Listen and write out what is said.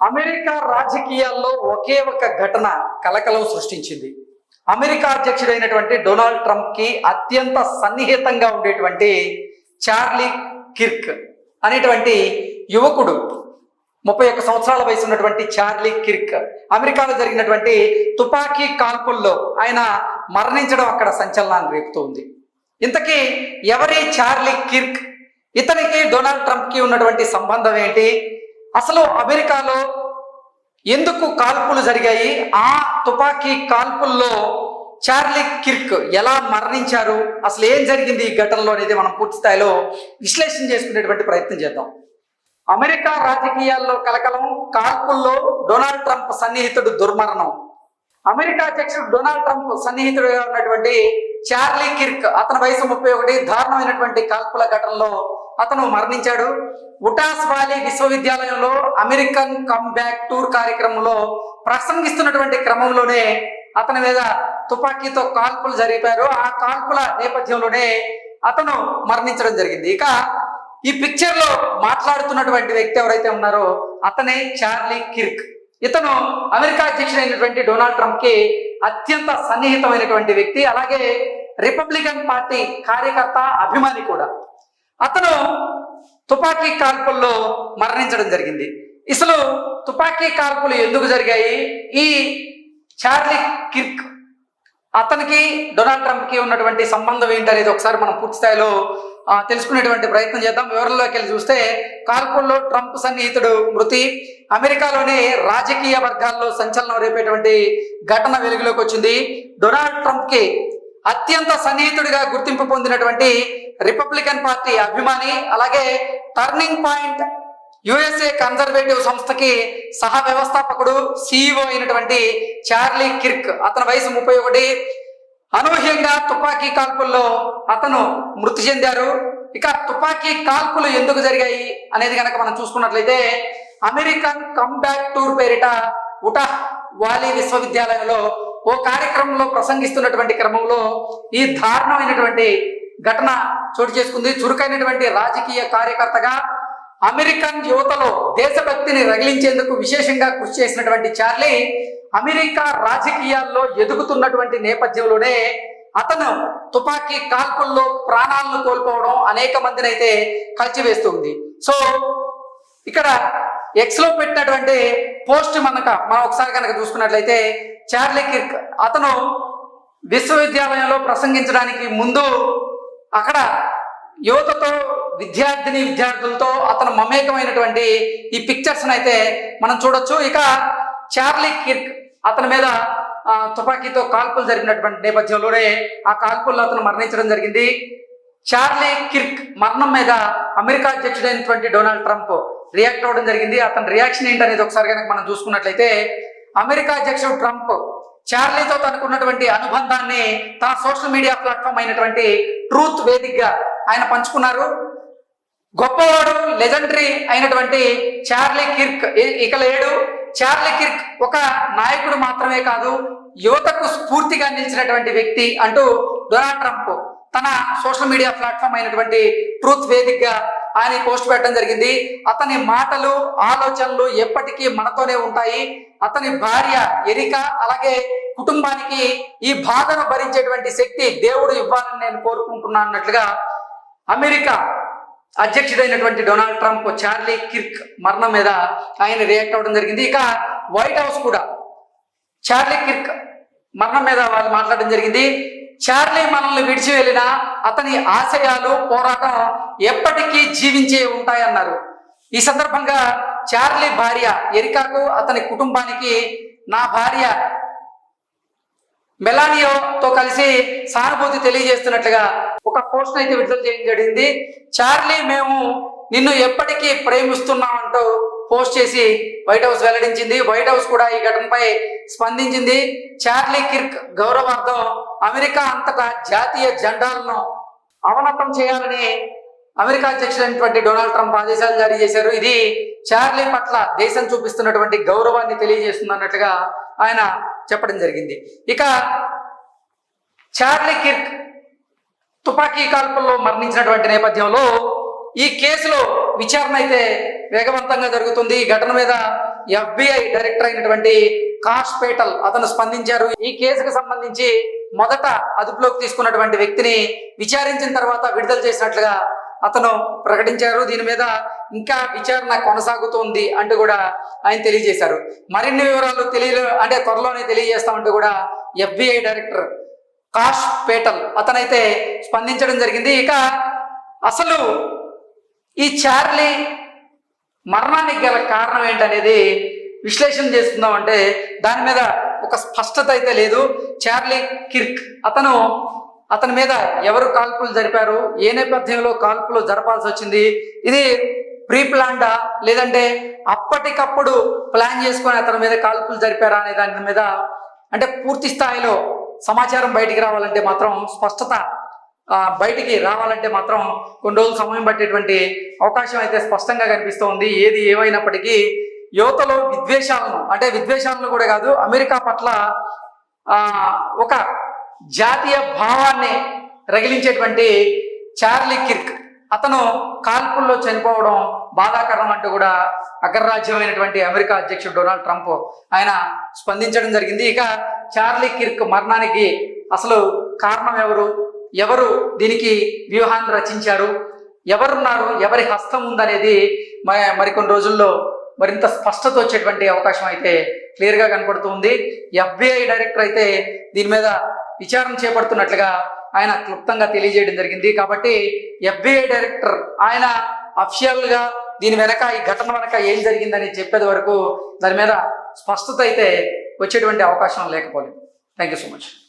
America రాజకీయాల్లో ఒకే ఒక ఘటన కలకలం సృష్టించింది. అమెరికా అధ్యక్షుడైనటువంటి డొనాల్డ్ ట్రంప్కి అత్యంత సన్నిహితంగా ఉండేటువంటి చార్లీ కిర్క్ అనేటువంటి యువకుడు ముప్పై ఒక్క సంవత్సరాల వయసు ఉన్నటువంటి చార్లీ కిర్క్ అమెరికాలో జరిగినటువంటి తుపాకీ కాల్పుల్లో ఆయన మరణించడం అక్కడ సంచలనాన్ని రేపుతోంది ఇంతకీ ఎవరి చార్లీ కిర్క్? ఇతనికి డొనాల్డ్ ట్రంప్కి ఉన్నటువంటి సంబంధం ఏంటి? అసలు అమెరికాలో ఎందుకు కాల్పులు జరిగాయి? ఆ తుపాకీ కాల్పుల్లో చార్లీ కిర్క్ ఎలా మరణించారు? అసలు ఏం జరిగింది ఈ ఘటనలో అనేది మనం పూర్తి స్థాయిలో విశ్లేషణ చేసుకునేటువంటి ప్రయత్నం చేద్దాం. అమెరికా రాజకీయాల్లో కలకలం కాల్పుల్లో డొనాల్డ్ ట్రంప్ సన్నిహితుడు దుర్మరణం. అమెరికా అధ్యక్షుడు డొనాల్డ్ ట్రంప్ సన్నిహితుడుగా ఉన్నటువంటి చార్లీ కిర్క్ అతని వయసు ముప్పై ఒకటి దారుణమైనటువంటి కాల్పుల ఘటనలో అతను మరణించాడు. ఉటాస్ వాలీ విశ్వవిద్యాలయంలో అమెరికన్ కమ్ బ్యాక్ టూర్ కార్యక్రమంలో ప్రసంగిస్తున్నటువంటి క్రమంలోనే అతని మీద తుపాకీతో కాల్పులు జరిపారు. ఆ కాల్పుల నేపథ్యంలోనే అతను మరణించడం జరిగింది. ఇక ఈ పిక్చర్లో మాట్లాడుతున్నటువంటి వ్యక్తి ఎవరైతే ఉన్నారో అతనే చార్లీ కిర్క్. ఇతను అమెరికా అధ్యక్షుడైనటువంటి డొనాల్డ్ ట్రంప్కి అత్యంత సన్నిహితమైనటువంటి వ్యక్తి. అలాగే రిపబ్లికన్ పార్టీ కార్యకర్త అభిమాని కూడా. అతను తుపాకీ కాల్పుల్లో మరణించడం జరిగింది. ఇసలు తుపాకీ కాల్పులు ఎందుకు జరిగాయి? ఈ చార్లీ కిర్క్ అతనికి డొనాల్డ్ ట్రంప్కి ఉన్నటువంటి సంబంధం ఏంటనేది ఒకసారి మనం పూర్తి స్థాయిలో తెలుసుకునేటువంటి ప్రయత్నం చేద్దాం. వివరంలోకి వెళ్ళి చూస్తే కాల్పుల్లో ట్రంప్ సన్నిహితుడు మృతి అమెరికాలోని రాజకీయ వర్గాల్లో సంచలనం రేపేటువంటి ఘటన వెలుగులోకి వచ్చింది. డొనాల్డ్ ట్రంప్కి అత్యంత సన్నిహితుడిగా గుర్తింపు పొందినటువంటి రిపబ్లికన్ పార్టీ అభిమాని అలాగే టర్నింగ్ పాయింట్ యుఎస్ఏ కన్జర్వేటివ్ సంస్థకి సహ వ్యవస్థాపకుడు సిఇఓ అయినటువంటి చార్లీ కిర్క్. అతని వయసు ముప్పై ఒకటి. అనూహ్యంగా తుపాకీ కాల్పుల్లో అతను మృతి చెందారు. ఇక తుపాకీ కాల్పులు ఎందుకు జరిగాయి అనేది కనుక మనం చూసుకున్నట్లయితే అమెరికన్ కంబ్యాక్ టూర్ పేరిట ఉటా వాలీ విశ్వవిద్యాలయంలో ఓ కార్యక్రమంలో ప్రసంగిస్తున్నటువంటి క్రమంలో ఈ దారుణమైనటువంటి ఘటన చోటు చేసుకుంది. చురుకైనటువంటి రాజకీయ కార్యకర్తగా అమెరికన్ యువతలో దేశభక్తిని రగిలించేందుకు విశేషంగా కృషి చేసినటువంటి చార్లీ అమెరికా రాజకీయాల్లో ఎదుగుతున్నటువంటి నేపథ్యంలోనే అతను తుపాకీ కాల్పుల్లో ప్రాణాలను కోల్పోవడం అనేక మందిని అయితే కలిచివేస్తుంది సో ఇక్కడ ఎక్స్లో పెట్టినటువంటి పోస్ట్ మనక మనం ఒకసారి కనుక చూసుకున్నట్లయితే చార్లీ కిర్క్. అతను విశ్వవిద్యాలయంలో ప్రసంగించడానికి ముందు అక్కడ యువతతో విద్యార్థిని విద్యార్థులతో అతను మమేకమైనటువంటి ఈ పిక్చర్స్ని అయితే మనం చూడొచ్చు. ఇక చార్లీ కిర్క్ అతని మీద తుపాకీతో కాల్పులు జరిగినటువంటి నేపథ్యంలోనే ఆ కాల్పుల్లో అతను మరణించడం జరిగింది. చార్లీ కిర్క్ మరణం మీద అమెరికా అధ్యక్షుడైనటువంటి డొనాల్డ్ ట్రంప్ రియాక్ట్ అవ్వడం జరిగింది. అతని రియాక్షన్ ఏంటనేది ఒకసారి కనుక మనం చూసుకున్నట్లయితే అమెరికా అధ్యక్షుడు ట్రంప్ చార్లీతో తనకున్నటువంటి అనుబంధాన్ని తన సోషల్ మీడియా ప్లాట్ఫామ్ అయినటువంటి ట్రూత్ వేదికగా ఆయన పంచుకున్నారు. గొప్పవాడు లెజెండరీ అయినటువంటి చార్లీ కిర్క్ ఇక లేడు చార్లీ కిర్క్ ఒక నాయకుడు మాత్రమే కాదు యువతకు స్ఫూర్తిగా నిలిచినటువంటి వ్యక్తి అంటూ డొనాల్డ్ ట్రంప్ తన సోషల్ మీడియా ప్లాట్ఫామ్ అయినటువంటి ట్రూత్ వేదికగా ఆయన పోస్ట్ పెట్టడం జరిగింది. అతని మాటలు ఆలోచనలు ఎప్పటికీ మనతోనే ఉంటాయి. అతని భార్య ఎరిక అలాగే కుటుంబానికి ఈ బాధను భరించేటువంటి శక్తి దేవుడు ఇవ్వాలని నేను కోరుకుంటున్నాను అన్నట్లుగా అమెరికా అధ్యక్షుడైనటువంటి డొనాల్డ్ ట్రంప్ చార్లీ కిర్క్ మరణం మీద ఆయన రియాక్ట్ అవ్వడం జరిగింది. ఇక వైట్ హౌస్ కూడా చార్లీ కిర్క్ మరణం మీద వాళ్ళు మాట్లాడడం జరిగింది. చార్లీ మనల్ని విడిచి వెళ్ళిన అతని ఆశయాలు పోరాటం ఎప్పటికీ జీవించే ఉంటాయన్నారు. ఈ సందర్భంగా చార్లీ భార్య ఎరికాకు అతని కుటుంబానికి నా భార్య మెలానియోతో కలిసి సానుభూతి తెలియజేస్తున్నట్లుగా ఒక పోస్ట్ అయితే విడుదల చేయడం జరిగింది. చార్లీ మేము నిన్ను ఎప్పటికీ ప్రేమిస్తున్నామంటూ పోస్ట్ చేసి వైట్ హౌస్ వెల్లడించింది. వైట్ హౌస్ కూడా ఈ ఘటనపై స్పందించింది. చార్లీ కిర్క్ గౌరవార్థం అమెరికా అంతటా జాతీయ జెండాలను అవనతం చేయాలని అమెరికా అధ్యక్షుడైనటువంటి డొనాల్డ్ ట్రంప్ ఆదేశాలు జారీ చేశారు. ఇది చార్లీ పట్ల దేశం చూపిస్తున్నటువంటి గౌరవాన్ని తెలియజేస్తుంది అన్నట్లుగా ఆయన చెప్పడం జరిగింది. ఇక చార్లీ కిర్క్ తుపాకీ కాల్పుల్లో మరణించినటువంటి నేపథ్యంలో ఈ కేసులో విచారణ అయితే వేగవంతంగా జరుగుతుంది. ఈ ఘటన మీద ఎఫ్బిఐ డైరెక్టర్ అయినటువంటి కాష్ పేటల్ అతను స్పందించారు. ఈ కేసుకు సంబంధించి మొదట అదుపులోకి తీసుకున్నటువంటి వ్యక్తిని విచారించిన తర్వాత విడుదల చేసినట్లుగా అతను ప్రకటించారు. దీని మీద ఇంకా విచారణ కొనసాగుతోంది అంటూ కూడా ఆయన తెలియజేశారు. మరిన్ని వివరాలు తెలియ అంటే త్వరలోనే తెలియజేస్తామంటూ కూడా ఎఫ్బిఐ డైరెక్టర్ కాష్ పేటల్ అతనైతే స్పందించడం జరిగింది. ఇక అసలు ఈ చార్లీ మరణానికి గల కారణం ఏంటనేది విశ్లేషణ చేస్తున్నాం అంటే దాని మీద ఒక స్పష్టత అయితే లేదు. చార్లీ కిర్క్ అతను అతని మీద ఎవరు కాల్పులు జరిపారు? ఏ నేపథ్యంలో కాల్పులు జరపాల్సి వచ్చింది? ఇది ప్రీ ప్లాన్డా లేదంటే అప్పటికప్పుడు ప్లాన్ చేసుకొని అతని మీద కాల్పులు జరిపారా అనే దాని మీద అంటే పూర్తి స్థాయిలో సమాచారం బయటికి రావాలంటే మాత్రం స్పష్టత బయటికి రావాలంటే మాత్రం కొన్ని రోజులు సమయం పట్టేటువంటి అవకాశం అయితే స్పష్టంగా కనిపిస్తోంది. ఏది ఏమైనప్పటికీ యువతలో విద్వేషాలను అంటే విద్వేషాలను కూడా కాదు అమెరికా పట్ల ఒక జాతీయ భావాన్ని రగిలించేటువంటి చార్లీ కిర్క్. అతను కాల్పుల్లో చనిపోవడం బాధాకరం అంటూ కూడా అగ్రరాజ్యమైనటువంటి అమెరికా అధ్యక్షుడు డొనాల్డ్ ట్రంప్ ఆయన స్పందించడం జరిగింది. ఇక చార్లీ కిర్క్ మరణానికి అసలు కారణం ఎవరు? ఎవరు దీనికి వ్యూహాన్ని రచించారు ఎవరున్నారు? ఎవరి హస్తం ఉందనేది మ- మరికొన్ని రోజుల్లో మరింత స్పష్టత వచ్చేటువంటి అవకాశం అయితే క్లియర్గా కనపడుతుంది ఎఫ్బిఐ డైరెక్టర్ అయితే దీని మీద విచారణ చేపడుతున్నట్లుగా ఆయన క్లుప్తంగా తెలియజేయడం జరిగింది. కాబట్టి ఎఫ్బిఐ డైరెక్టర్ ఆయన అఫిషియల్గా దీని వెనక ఈ ఘటన వెనక ఏం జరిగిందని చెప్పేది వరకు దాని మీద స్పష్టత అయితే వచ్చేటువంటి అవకాశం లేకపోలేదు. Thank you so much.